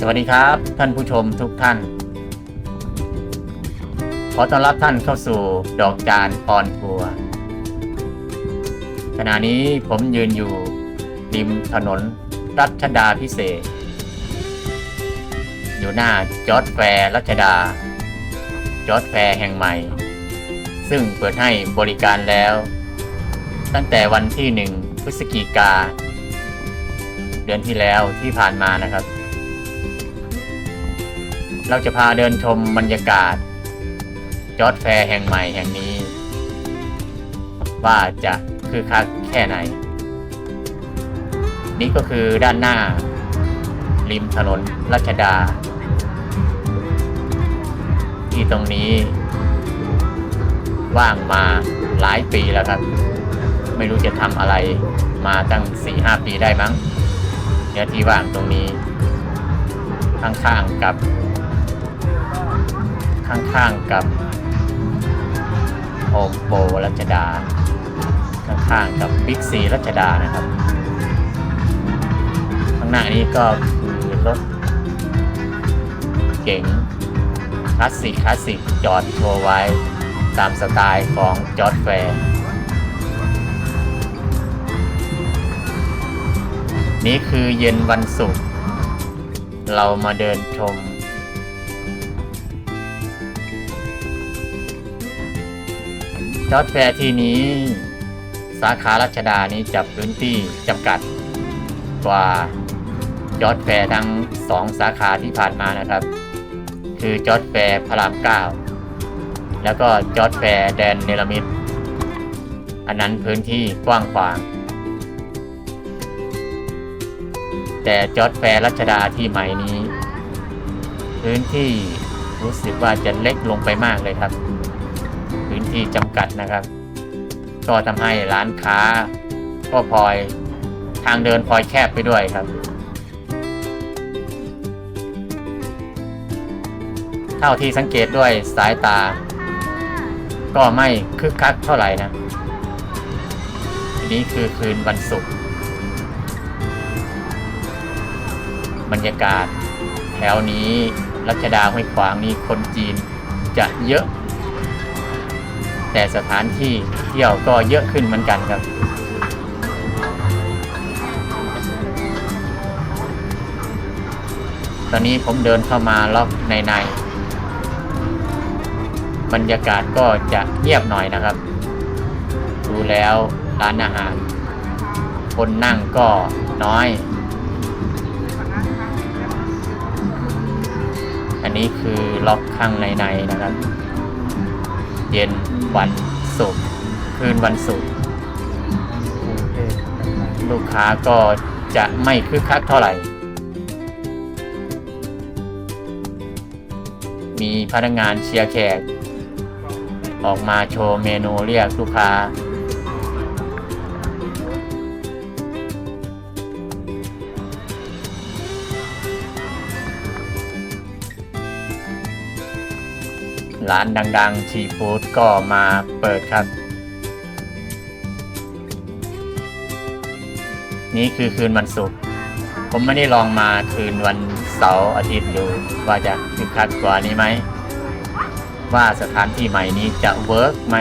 สวัสดีครับ ท่านผู้ชมทุกท่าน ขอต้อนรับท่านเข้าสู่ดอกจานออนทัวร์ขณะนี้ผมยืนอยู่ริมถนนรัชดาพิเศษ อยู่หน้าจอร์ดแฟร์รัชดา จอร์ดแฟร์แห่งใหม่ ซึ่งเปิดให้บริการแล้ว ตั้งแต่วันที่หนึ่งพฤศจิกา เดือนที่แล้วที่ผ่านมานะครับ เราจะพาเดินชมบรรยากาศ จอร์ดแฟร์แห่งใหม่แห่งนี้ ว่าจะคือคักแค่ไหน นี่ก็คือด้านหน้า ริมถนนรัชดา ที่ตรงนี้ ว่างมาหลายปีแล้วครับ ไม่รู้จะทำอะไรมาตั้งสี่ห้าปีได้มั้งเนื้อที่ว่างตรงนี้ข้างๆกับ ข้างๆกับโฮมโปรรัชดา ข้างๆกับบิ๊กซีรัชดานะครับ ข้างหน้านี้ก็คือรถเก๋งคลาสสิกคลาสสิกจอดโชว์ไว้ตามสไตล์ของจอร์ดแฟร์นี่คือเย็นวันศุกร์เรามาเดินชม จอดแฟร์ที่นี้ สาขารัชดานี้จับพื้นที่จำกัด กว่าจอดแฟร์ทั้งสองสาขาที่ผ่านมานะครับ คือจอดแฟร์พระรามเก้าแล้วก็จอดแฟร์แดนเนลมิดอันนั้นพื้นที่กว้างขวาง แต่จอดแฟร์รัชดาที่ใหม่นี้ พื้นที่รู้สึกว่าจะเล็กลงไปมากเลยครับ พื้นที่จำกัดนะครับ ก็ทำให้ร้านค้าก็พลอยทางเดินพลอยแคบไปด้วยครับ เท่าที่สังเกตด้วยสายตา ก็ไม่คึกคักเท่าไหร่นะนี้คือคืนวันศุกร์บรรยากาศ แถวนี้รัชดาห้วยขวางนี้คนจีนจะเยอะ แต่สถานที่เที่ยวก็เยอะขึ้นเหมือนกันครับ ตอนนี้ผมเดินเข้ามาล็อกในในบรรยากาศก็จะเงียบหน่อยนะครับ ดูแล้วร้านอาหาร คนนั่งก็น้อย อันนี้คือล็อกข้างในในนะครับ เย็นวันศุกร์คืนวันศุกร์ลูกค้าก็จะไม่คึกคักเท่าไหร่ มีพนักงานเชียร์แขก ออกมาโชว์เมนูเรียกลูกค้า ร้านดังๆชีฟู้ดก็มาเปิดครับ นี่คือคืนวันศุกร์ ผมไม่ได้ลองมาคืนวันเสาร์อาทิตย์ดูว่าจะคึกคักกว่านี้ไหม ว่าสถานที่ใหม่นี้จะเวิร์กไหม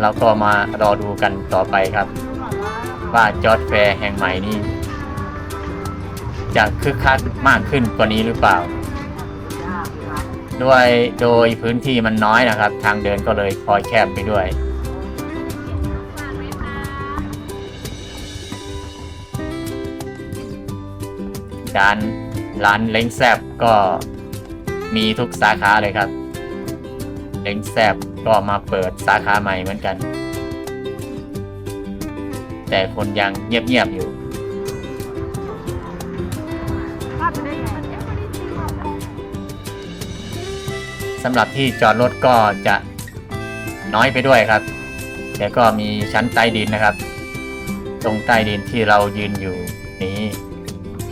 เราก็มารอดูกันต่อไปครับ ว่าจอร์ดแฟร์แห่งใหม่นี้จะคึกคักมากขึ้นกว่านี้หรือเปล่า ด้วยโดยพื้นที่มันน้อยนะครับ ทางเดินก็เลยคอยแคบไปด้วย ร้านร้านเล้งแซบก็มีทุกสาขาเลยครับ เล้งแซบก็มาเปิดสาขาใหม่เหมือนกัน แต่คนยังเงียบๆอยู่ สำหรับที่จอดรถก็จะน้อยไปด้วยครับแต่ก็มีชั้นใต้ดินนะครับ ตรงใต้ดินที่เรายืนอยู่นี้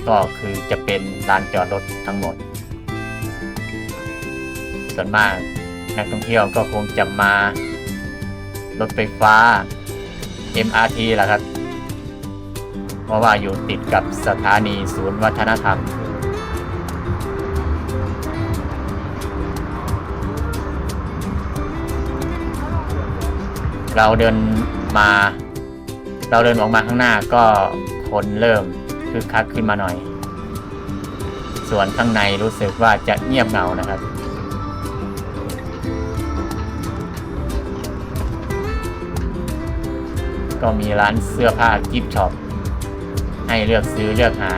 ก็คือจะเป็นลานจอดรถทั้งหมด ส่วนมากนักท่องเที่ยวก็คงจะมารถไฟฟ้า MRT แหละครับ เพราะว่าอยู่ติดกับสถานีศูนย์วัฒนธรรม เราเดินมา เราเดินออกมาข้างหน้าก็คนเริ่มคึกคักขึ้นมาหน่อย ส่วนข้างในรู้สึกว่าจะเงียบเหงานะครับก็มีร้านเสื้อผ้ากิฟช็อปให้เลือกซื้อเลือกหา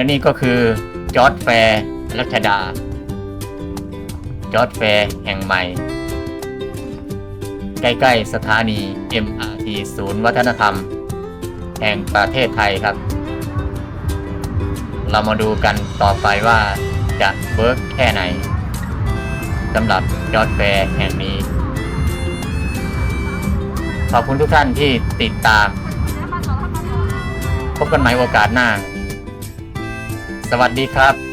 และนี่ก็คือจอร์ดแฟร์รัชดา จอร์ดแฟร์แห่งใหม่ ใกล้ๆสถานี MRT ศูนย์วัฒนธรรม แห่งประเทศไทยครับ เรามาดูกันต่อไปว่าจะเวิร์กแค่ไหนสำหรับจอร์ดแฟร์แห่งนี้ ขอบคุณทุกท่านที่ติดตาม พบกันใหม่โอกาสหน้า สวัสดีครับ